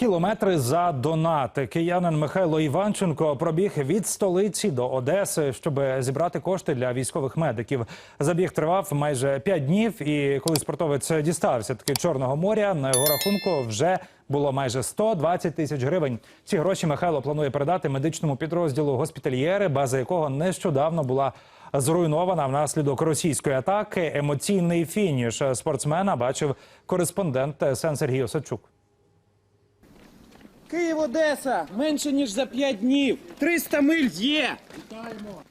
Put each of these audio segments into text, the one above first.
Кілометри за донати. Киянин Михайло Іванченко пробіг від столиці до Одеси, щоб зібрати кошти для військових медиків. Забіг тривав майже п'ять днів. І коли спортовець дістався таки Чорного моря, на його рахунку вже було майже 120 тисяч гривень. Ці гроші Михайло планує передати медичному підрозділу госпітальєри, база якого нещодавно була зруйнована внаслідок російської атаки. Емоційний фініш спортсмена бачив кореспондент ТСН Сергій Осадчук. Київ Одеса менше ніж за 5 днів. 300 миль є.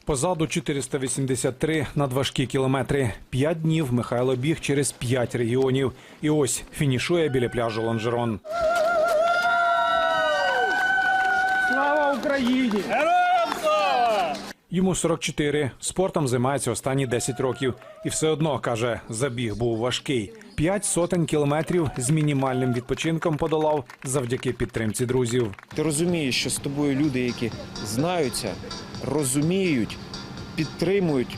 Позаду 483 надважкі кілометри. П'ять днів Михайло біг через п'ять регіонів. І ось фінішує біля пляжу Лонжерон. Слава Україні! Йому 44. Спортом займається останні 10 років. І все одно, каже, забіг був важкий. П'ять сотень кілометрів з мінімальним відпочинком подолав завдяки підтримці друзів. Ти розумієш, що з тобою люди, які знаються, розуміють, підтримують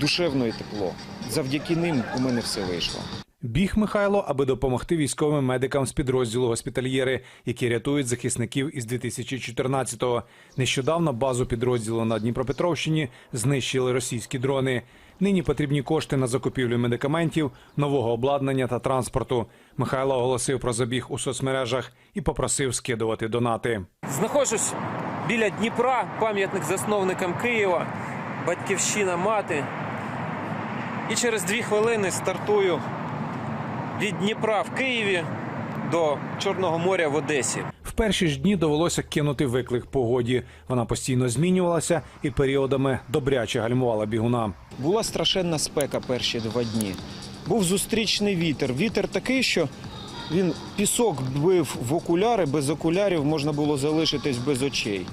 душевно і тепло. Завдяки ним у мене все вийшло. Біг Михайло, аби допомогти військовим медикам з підрозділу госпітальєри, які рятують захисників із 2014-го. Нещодавно базу підрозділу на Дніпропетровщині знищили російські дрони. Нині потрібні кошти на закупівлю медикаментів, нового обладнання та транспорту. Михайло оголосив про забіг у соцмережах і попросив скидувати донати. Знаходжусь біля Дніпра, пам'ятник засновникам Києва, батьківщина мати. І через дві хвилини стартую від Дніпра в Києві до Чорного моря в Одесі. В перші ж дні довелося кинути виклик погоді. Вона постійно змінювалася і періодами добряче гальмувала бігуна. Була страшенна спека перші два дні. Був зустрічний вітер. Вітер такий, що він пісок бив в окуляри, без окулярів можна було залишитись без очей.